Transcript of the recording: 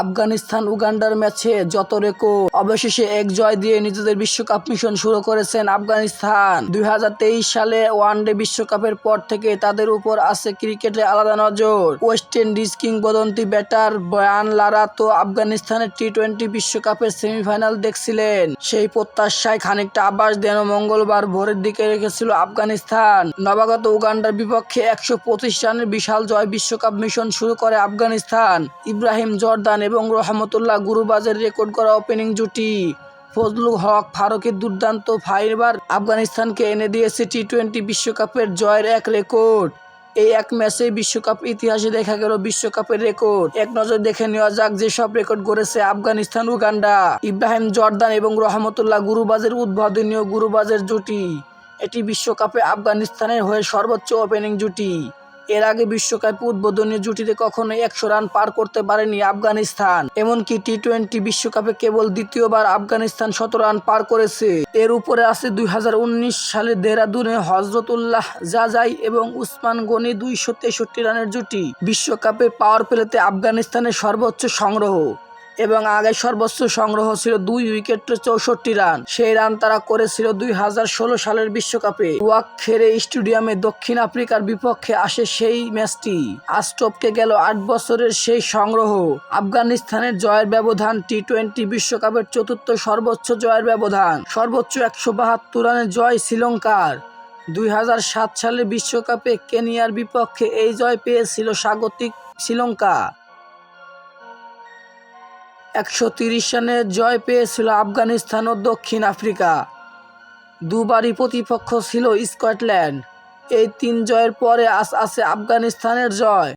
আফগানিস্তান উগান্ডার ম্যাচে যত রেকর্ড, অবশেষে এক জয় দিয়ে নিজেদের বিশ্বকাপ মিশন শুরু করেছেন আফগানিস্তান। দুই হাজার তেইশ সালে ওয়ানডে বিশ্বকাপের পর থেকে তাদের উপর আছে ক্রিকেটে আলাদা নজর। ওয়েস্ট ইন্ডিজ কিংবদন্তি ব্যাটার বয়ান লারা তো আফগানিস্তানের টি টোয়েন্টি বিশ্বকাপের সেমিফাইনাল দেখছিলেন। সেই প্রত্যাশায় খানিকটা আবাস দেন মঙ্গলবার ভোরের দিকে রেখেছিল আফগানিস্তান। নবাগত উগান্ডার বিপক্ষে একশো পঁচিশ রানের বিশাল জয় বিশ্বকাপ মিশন শুরু করে আফগানিস্তান। ইব্রাহিম জর্দান এবং রহমতুল্লাহ গুরুবাজের রেকর্ড করা ওপেনিং জুটি। ফজলুল হক ফারুকের দুর্দান্ত ফাইবার আফগানিস্তানকে এনে দিয়েছে টি টোয়েন্টি বিশ্বকাপের জয়ের এক রেকর্ড এই এক ম্যাচে বিশ্বকাপ ইতিহাসে দেখা গেল বিশ্বকাপের রেকর্ড এক নজর দেখে নেওয়া যাক যেসব রেকর্ড গড়েছে আফগানিস্তান, উগান্ডা। ইব্রাহিম জর্দান এবং রহমতুল্লাহ গুরুবাজের উদ্বোধনীয় গুরুবাজের জুটি। এটি বিশ্বকাপে আফগানিস্তানের হয়ে সর্বোচ্চ ওপেনিং জুটি। এর আগে বিশ্বকাপে উদ্বোধনী জুটিতে কখনোই একশো রান পার করতে পারেনি আফগানিস্তান। এমনকি টি টোয়েন্টি বিশ্বকাপে কেবল দ্বিতীয়বার আফগানিস্তান শত রান পার করেছে। এর উপরে আছে দুই হাজার উনিশ সালে দেরাদুনে হজরতুল্লাহ জাজাই এবং উসমান গনি দুইশো তেষট্টি রানের জুটি। বিশ্বকাপে পাওয়ার প্লেতে আফগানিস্তানের সর্বোচ্চ সংগ্রহ। এবং আগে সর্বোচ্চ সংগ্রহ ছিল দুই উইকেটে চৌষট্টি রান। সেই রান তারা করেছিল দুই হাজার ষোলো সালের বিশ্বকাপে। ওয়াক খেরে স্টেডিয়ামে দক্ষিণ আফ্রিকার বিপক্ষে আসে সেই ম্যাচটি। আজ টপকে গেল আট বছরের সেই সংগ্রহ। আফগানিস্তানের জয়ের ব্যবধান টি টোয়েন্টি বিশ্বকাপের চতুর্থ সর্বোচ্চ জয়ের ব্যবধান। সর্বোচ্চ একশো বাহাত্তর রানের জয় শ্রীলঙ্কার। দুই সালে বিশ্বকাপে কেনিয়ার বিপক্ষে এই জয় পেয়েছিল স্বাগতিক শ্রীলঙ্কা। একশো তিরিশ রানের জয় পেয়েছিল আফগানিস্তান ও দক্ষিণ আফ্রিকা। দুবারই প্রতিপক্ষ ছিল স্কটল্যান্ড। এই তিন জয়ের পরে আজ আসে আফগানিস্তানের জয়।